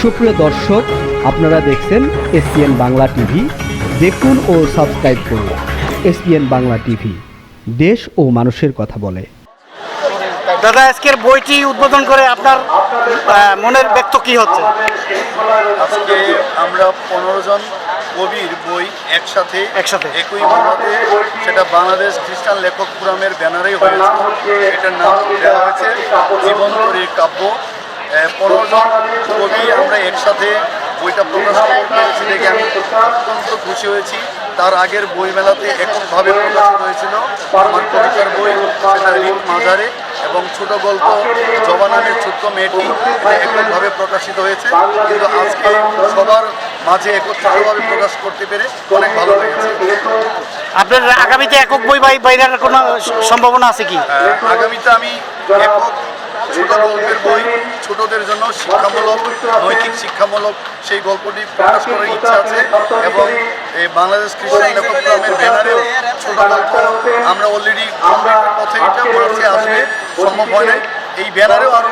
সুপ্রিয় দর্শক আপনারা দেখছেন এসপিএন বাংলা টিভি। দেখুন ও সাবস্ক্রাইব করুন এসপিএন বাংলা টিভি। দেশ ও মানুষের কথা বলে। দাদা আজকের বইটি উদ্বোধন করে আপনার মনের ব্যক্ত কি হচ্ছে? আজকে আমরা পনেরো জন কবির বই একসাথে একসাথে। একই মহতে সেটা বাংলাদেশ খ্রিস্টান লেখক ফোরামের ব্যানারেই হয়েছে। এটার নাম দেওয়া হয়েছে জীবন কাব্য। পনেরো জন কবি আমরা একসাথে বইটা প্রকাশ করতে পেরেছি দেখে আমি অত্যন্ত খুশি হয়েছি। তার আগের বইমেলাতে এককভাবে প্রকাশিত হয়েছিল আমার কবিতার বই সেটা রিক মাজারে এবং ছোট গল্প জবানানের ছোট্ট মেয়েটি এটা এককভাবে প্রকাশিত হয়েছে। কিন্তু আজকে সবার মাঝে একত্রিতভাবে প্রকাশ করতে পেরে অনেক ভালো লেগেছে। আপনার আগামীতে একক বই বাই বাইরের কোনো সম্ভাবনা আছে কি? আগামীতে আমি একক ছোট গল্পের বই ছোটদের জন্য শিক্ষামূলক নৈতিক শিক্ষামূলক সেই গল্পটি প্রকাশ করার ইচ্ছা আছে এবং এই বাংলাদেশ খ্রিস্টান লেখক ফোরামের ব্যানারেও ছোট গল্প আমরা অলরেডি পথে এটা মার্চে আসবে সম্ভব হয় এই ব্যানারেও আরও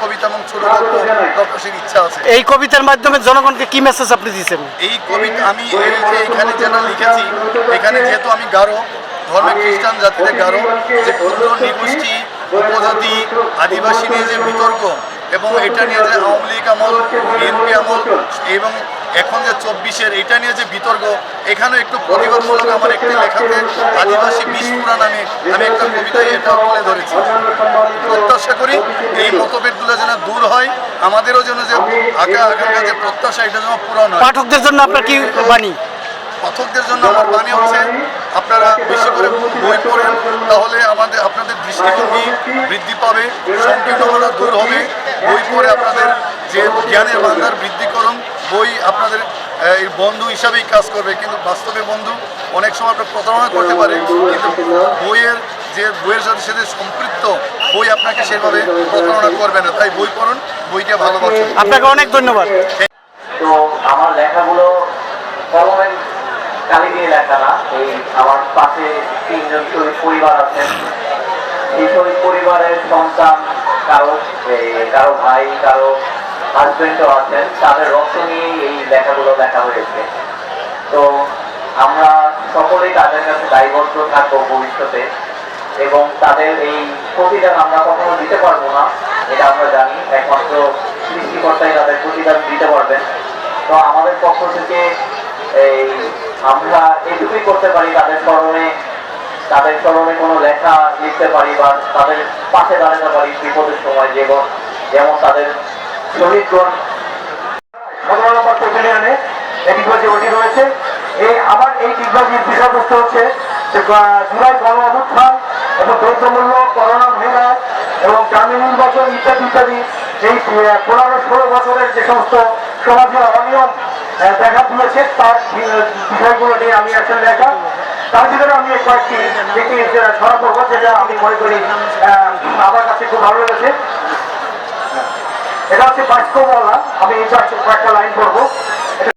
কবিতা এবং ছোট গল্প প্রকাশের ইচ্ছা আছে। এই কবিতার মাধ্যমে জনগণকে কি মেসেজ আপনি দিচ্ছেন? এই কবিতা আমি এই যে এখানে যেটা লিখেছি এখানে যেহেতু আমি গারো ধর্মে খ্রিস্টান জাতিতে গারো যে ক্ষুদ্র নিগোষ্ঠী উপজাতি আদিবাসী নিয়ে যে বিতর্ক এবং এটা নিয়ে যে আওয়ামী লীগ আমল বিএনপি আমল এবং এখন যে চব্বিশের এটা নিয়ে যে বিতর্ক এখানে একটু প্রতিবাদমূলক আমার একটি লেখাতে আদিবাসী বিস্ফোরা নামে আমি একটা কবিতায় এটা তুলে ধরেছি। প্রত্যাশা করি এই মতভেদগুলো যেন দূর হয় আমাদেরও যেন যে আঁকা আকাঙ্ক্ষা যে প্রত্যাশা এটা যেন পূরণ হয়। পাঠকদের জন্য আপনার কি বাণী? পাঠকদের জন্য আমার বাণী হচ্ছে আপনারা বেশি করে বই পড়েন তাহলে আমাদের আপনাদের দৃষ্টিভঙ্গি বৃদ্ধি পাবে সংকীর্ণতা দূর হবে। বই পড়ে আপনাদের যে জ্ঞানের ভান্ডার বৃদ্ধি করুন। বই আপনাদের এই বন্ধু হিসাবেই কাজ করবে কিন্তু বাস্তবে বন্ধু অনেক সময় আপনার প্রতারণা করতে পারে কিন্তু বইয়ের যে বইয়ের সাথে সাথে সম্পৃক্ত বই আপনাকে সেভাবে প্রতারণা করবে না। তাই বই পড়ুন বইটা ভালোবাসুন। আপনাকে অনেক ধন্যবাদ। তো আমার লেখাগুলো কলমের কালি দিয়ে না এই আমার পাশে তিনজন শহীদ পরিবার আছেন এই শহীদ পরিবারের সন্তান কারও কারও ভাই, কারও হাজবেন্ডও আছেন, তাদের রক্ত নিয়েই এই লেখাগুলো লেখা হয়েছে। তো আমরা সকলেই তাদের কাছে দায়বদ্ধ থাকব ভবিষ্যতে এবং তাদের এই প্রতিদান আমরা কখনো দিতে পারব না, এটা আমরা জানি। একমাত্র সৃষ্টিকর্তাই তাদের প্রতিদান দিতে পারবেন। তো আমাদের পক্ষ থেকে এই আমরা এটুকুই করতে পারি, তাদের স্মরণে তাদের স্মরণে কোনো লেখা লিখতে পারি বা তাদের পাশে দাঁড়াতে পারি বিপদের সময় যেমন যেমন তাদের শহীদগণ এই ডিগবাজি ওটি হচ্ছে যে এবং দ্রব্যমূল্য করোনা ভাইরাস এবং গ্রামীণ নির্বাচন ইত্যাদি ইত্যাদি এই পনেরো ষোলো বছরের যে সমস্ত সমাজের অনিয়ম দেখা দিয়েছে, তার বিষয়গুলো নিয়ে আমি আসলে লেখা তার ভিতরে আমি কয়েকটি একটি ধরা পড়ব, যেটা আমি মনে করি আমার কাছে খুব ভালো লেগেছে। এটা হচ্ছে বাক্যমালা আমি কয়েকটা লাইন পড়ব।